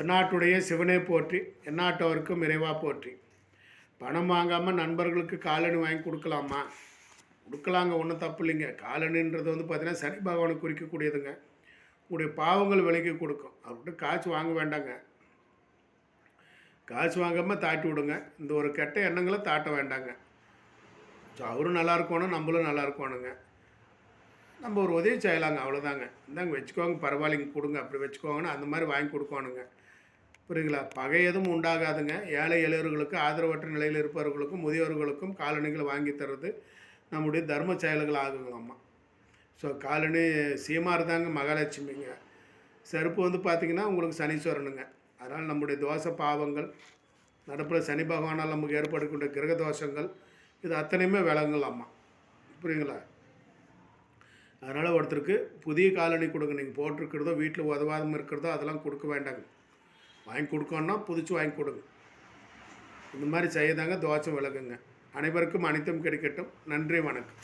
தென்னாட்டுடைய சிவனை போற்றி எந்நாட்டவருக்கும் இறைவா போற்றி. பணம் வாங்காமல் நண்பர்களுக்கு காலணி வாங்கி கொடுக்கலாமா? கொடுக்கலாங்க ஒன்றும் தப்பு இல்லைங்க. காலணின்றது வந்து பார்த்திங்கன்னா சனி பகவானை குறிக்கக்கூடியதுங்க. உங்களுடைய பாவங்கள் விலைக்கு கொடுக்கும். அவர்கிட்ட காசு வாங்க வேண்டாங்க. காசு வாங்காமல் தாட்டி விடுங்க. இந்த ஒரு கெட்ட எண்ணங்களை தாட்ட வேண்டாங்க. ஸோ அவரும் நல்லா இருக்கணும் நம்மளும் நல்லா இருக்கணுங்க. நம்ம ஒரு உதவி செய்யலாங்க அவ்வளோதாங்க இந்தாங்க வச்சுக்கோங்க பரவாயில்லைங்க கொடுங்க. அப்படி வச்சுக்கோங்கன்னு அந்த மாதிரி வாங்கி கொடுக்கணுங்க. புரியுங்களா பகை எதுவும் உண்டாகாதுங்க. ஏழை எளியவர்களுக்கு ஆதரவற்ற நிலையில் இருப்பவர்களுக்கும் முதியோர்களுக்கும் காலணிகளை வாங்கி தர்றது நம்முடைய தர்ம செயல்கள் ஆகுங்களாம்மா ஸோ காலனி சீமார் தாங்க மகாலட்சுமிங்க. செருப்பு வந்து பார்த்திங்கன்னா உங்களுக்கு சனீஸ்வரனுங்க. அதனால் நம்முடைய தோஷ பாவங்கள் நடப்பில் சனி பகவானால் நமக்கு ஏற்படக்கூடிய கிரக தோஷங்கள் இது அத்தனையுமே விளங்கலாமா புரியுங்களா அதனால் ஒருத்தருக்கு புதிய காலனி கொடுங்க. நீங்கள் போட்டிருக்கிறதோ வீட்டில் உதவாதம் இருக்கிறதோ அதெல்லாம் கொடுக்க வேண்டாங்க. வாங்கி கொடுக்கணுன்னா புதுச்சு வாங்கி கொடுங்க. இந்த மாதிரி செய்யதாங்க தோஷம் விலகுங்க அனைவருக்கும் அனைத்தும் கிடைக்கட்டும். நன்றி வணக்கம்.